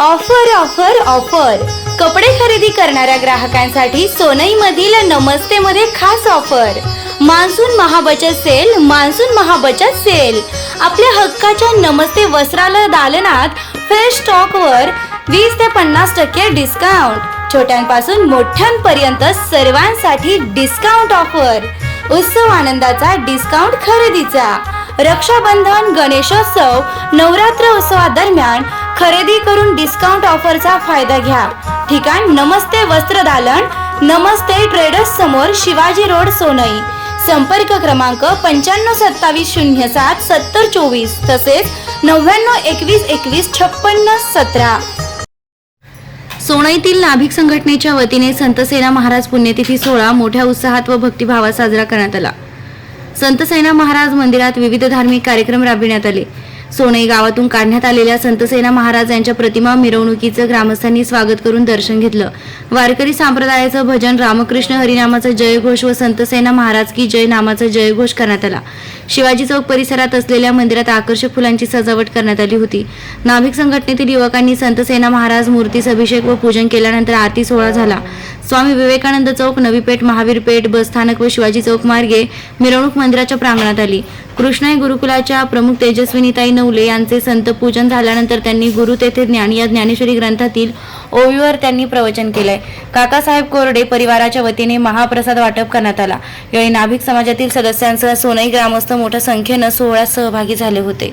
Offer offer offer. कपडे खरेदी करणाऱ्या ग्राहकांसाठी सोनईमधील नमस्ते मध्ये खास ऑफर. मान्सून महाबचत सेल मान्सून महाबचत सेल. आपल्या हक्काच्या नमस्ते वस्त्राला दालनात फ्रेश स्टॉकवर वीस ते पन्नास टक्के डिस्काउंट छोट्यांपासून मोठ्यांपर्यंत सर्वांसाठी डिस्काउंट ऑफर उत्सव आनंदाचा डिस्काउंट खरेदीचा. रक्षाबंधन गणेशोत्सव नवरात्र उत्सवादरम्यान खरेदी करून डिस्काउंट ऑफरचा फायदा घ्या. ठिकाण नमस्ते वस्त्र दालन नमस्ते ट्रेडर्स समोर शिवाजी रोड सोनई. संपर्क क्रमांक पंच्याण्णव सत्तावीस शून्य सात सत्तर चोवीस तसेच नव्याण्णव एकवीस एकवीस छप्पन्न सतरा. सोनईतील नाभिक संघटनेच्या वतीने संतसेना महाराज पुण्यतिथी सोहळा मोठ्या उत्साहात व भक्तिभावात साजरा करण्यात आला. संतसेना महाराज मंदिरात विविध धार्मिक कार्यक्रम राबविण्यात आले. सोनई गावातून काढण्यात आलेल्या संतसेना महाराज यांच्या प्रतिमा मिरवणुकीचं ग्रामस्थांनी स्वागत करून दर्शन घेतलं. वारकरी संप्रदायाचं भजन रामकृष्ण हरिनामाचा जयघोष व संतसेना महाराज की जय नामाचा जयघोष करण्यात आला. शिवाजी चौक परिसरात असलेल्या मंदिरात आकर्षक फुलांची सजावट करण्यात आली होती. नाभिक संघटनेतील युवकांनी संतसेना महाराज मूर्तीस अभिषेक व पूजन केल्यानंतर आरती सोहळा झाला. स्वामी विवेकानंद चौक नवी पेठ महावीर पेठ बसस्थानक व शिवाजी चौक मार्गे मिरवणूक मंदिराच्या प्रांगणात आली. कृष्णाई गुरुकुलाच्या प्रमुख तेजस्विनीताई नवले यांचे संत पूजन झाल्यानंतर त्यांनी गुरु तेथे ज्ञान या ज्ञानेश्वरी ग्रंथातील ओवीवर त्यांनी प्रवचन केलंय. काकासाहेब कोरडे परिवाराच्या वतीने महाप्रसाद वाटप करण्यात आला. यावेळी नाभिक समाजातील सदस्यांसह सोनई ग्रामस्थ मोठ्या संख्येनं सोहळ्यात सहभागी झाले होते.